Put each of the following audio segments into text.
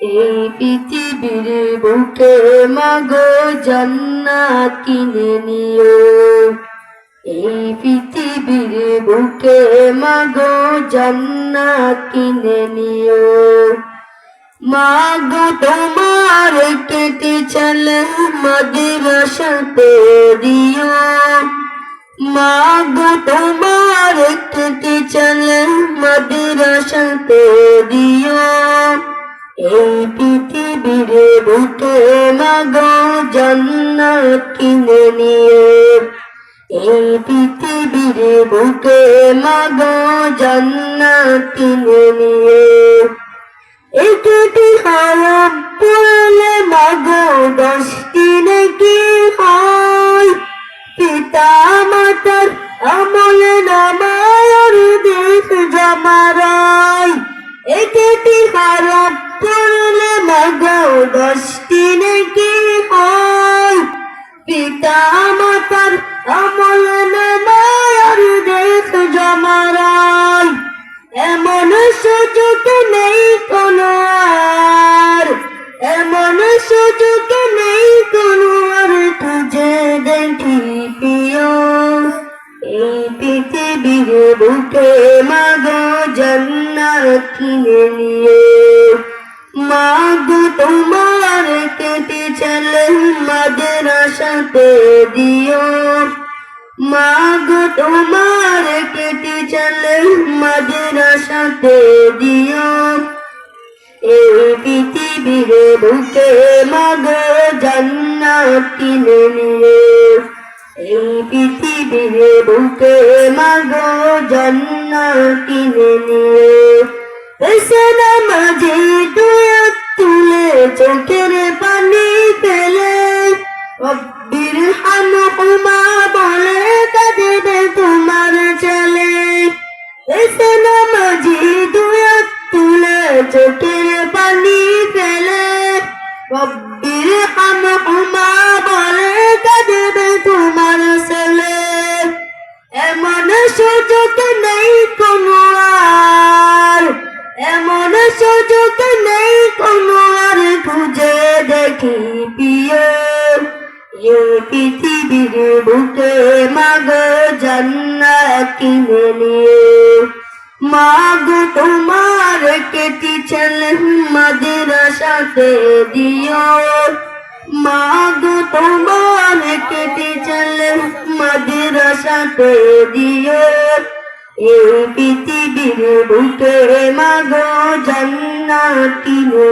এই পৃথিবীর বুকে মাগো জান্নাত কিনে নিও। এই পৃথিবীর বুকে মাগো জান্নাত কিনে নিও। মাগো তোমার কেটে চলে মাদ্রাসাতে দিও মাগো তোমার কেটে চলে মাদ্রাসাতে দিও এই পৃথিবীর বুকে মাগো জান্নাত কিনে নিও এই পৃথিবীর বুকে মাগো জান্নাত কিনে নিয়ে একটি মাগো দশটি নাকি হয়? পিতা মাতার আমল নামায় দেশ জমারায়। এমন সুযোগ নেই কোনো আর। এমন সুযোগ নেই কোনো আর তুঝে দেখি প্রিয়। এই পৃথিবীর বুকে মাগো জান্নাত কিনে নিয়ে। মাগো, তোমার কেটে চলে মাদ্রাসাতে দিও। মাগো, তোমার কেটে চলে মাদ্রাসাতে দিও। এই পৃথিবীর বুকে মাগো জান্নাত কিনে নিও এই পৃথিবীর বুকে মাগো জান্নাত কিনে নিও এসে মাঝে তুই চোখের পানি ফেলে। প্রিয় এই পৃথিবীর বুকে মাগো জান্নাত নিয়ে মাগো তোমার কেটি ছেলে মাদ্রাসাতে দিও মাগো তোমার কেটি ছেলে মাদ্রাসাতে দিও এই পৃথিবীর বুকে মাগো জান্নাত কিনে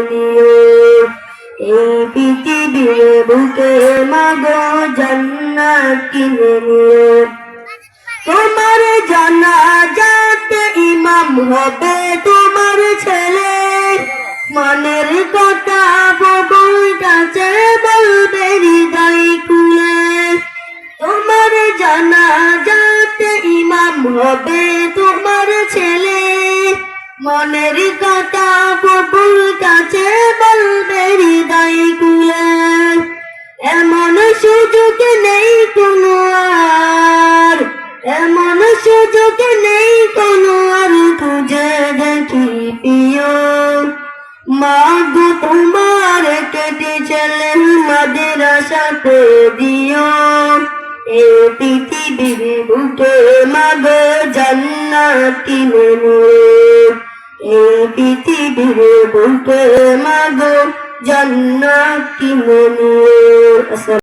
এই পৃথিবীর বুকে মাগো জান্নাত কিনে তোমার জানা যাতে ইমাম হবে তোমার ছেলে মনের কথা ববুল কাছে বলবে হৃদয় খুলে তোমার জানা যাতে ইমাম হবে, তোমার ছেলে। মনের কথা সুযোগ নেই কোনো এমন সুযোগ নেই কোনো খুঁজে দেখি মাগো তোমার কেটে চলে দিও এ পৃথিবীর বুকে মাগো জান্নাত নিও এই পৃথিবীর বুকে জান্নাত নিও